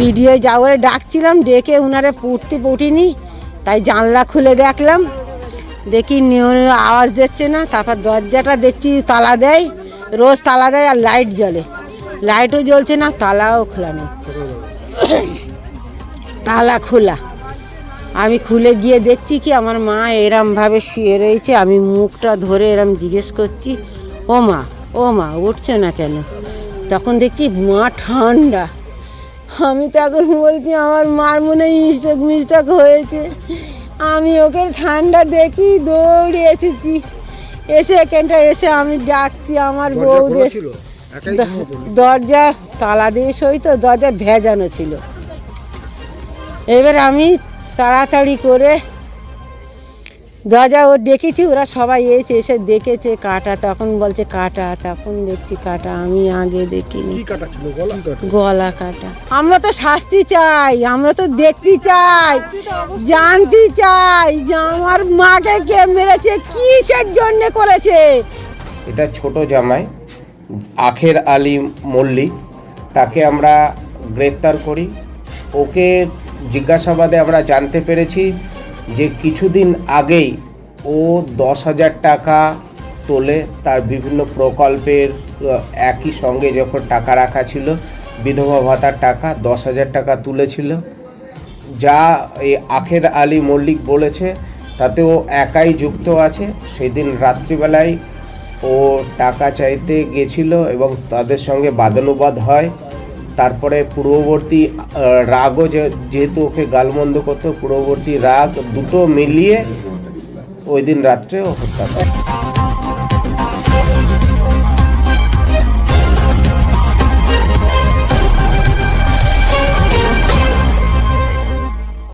Video যাওয়ারে ডাকছিলাম, ডেকে উনারে পুটতে পুটিনি তাই জানলা খুলে দেখলাম। দেখি নিয়ন আওয়াজ দিচ্ছে না, তারপর দরজাটা দেখছি তালা দেয়, রোজ তালা দেয় আর লাইট জ্বলে। লাইটও জ্বলছে না, তালাও খোলা নেই। তালা খোলা। আমি খুলে গিয়ে দেখছি কি, আমার মা এরমভাবে শুয়ে রয়েছে, আমি মুখটা ধরে এরম জিজ্ঞেস করছি, ও মা ও মা, উঠছে না কেন? তখন দেখছি মা ঠান্ডা। আমি তো এখন বলছি আমার মার মনে হয় মিস্টক হয়েছে। আমি ওকে ঠান্ডা দেখি দৌড়ে এসেছি। এসে এখানটা এসে আমি ডাকছি আমার বউদের। দরজা তালা দিয়ে সই তো দরজা ভেজানো ছিল। এবার আমি তাড়াতাড়ি করে দরজা ও ডেকেছি ওরা সবাই এসে এসে দেখেছে কাটা তখন বলছে কাটা তখন দেখছি কাটা আমি আগে দেখিনি। কি কাটা ছিল? গলা? কাটা গলা কাটা। আমরা তো শাস্তি চাই আমরা তো দেখতে চাই জানতে চাই যে আমার মাকে কে মেরেছে কিসের জন্য করেছে? এটা ছোট জামাই আখের আলী মল্লিক তাকে আমরা গ্রেপ্তার করি। ওকে জিজ্ঞাসাবাদে আমরা জানতে পেরেছি যে কিছুদিন আগেই ও দশ হাজার টাকা তোলে তার বিভিন্ন প্রকল্পের একই সঙ্গে যখন টাকা রাখা ছিল, বিধবা ভাতার টাকা দশ হাজার টাকা তুলেছিল। যা এই আখের আলী মল্লিক বলেছে তাতে ও একাই যুক্ত আছে। সেদিন রাত্রিবেলায় ও টাকা চাইতে গেছিল এবং তাদের সঙ্গে বাদানুবাদ হয়। তারপরে পূর্ববর্তী রাগও যেহেতু ওকে গালমন্দ করতো, পূর্ববর্তী রাগ দুটো মিলিয়ে ওই দিন রাত্রে ও হত্যা করে।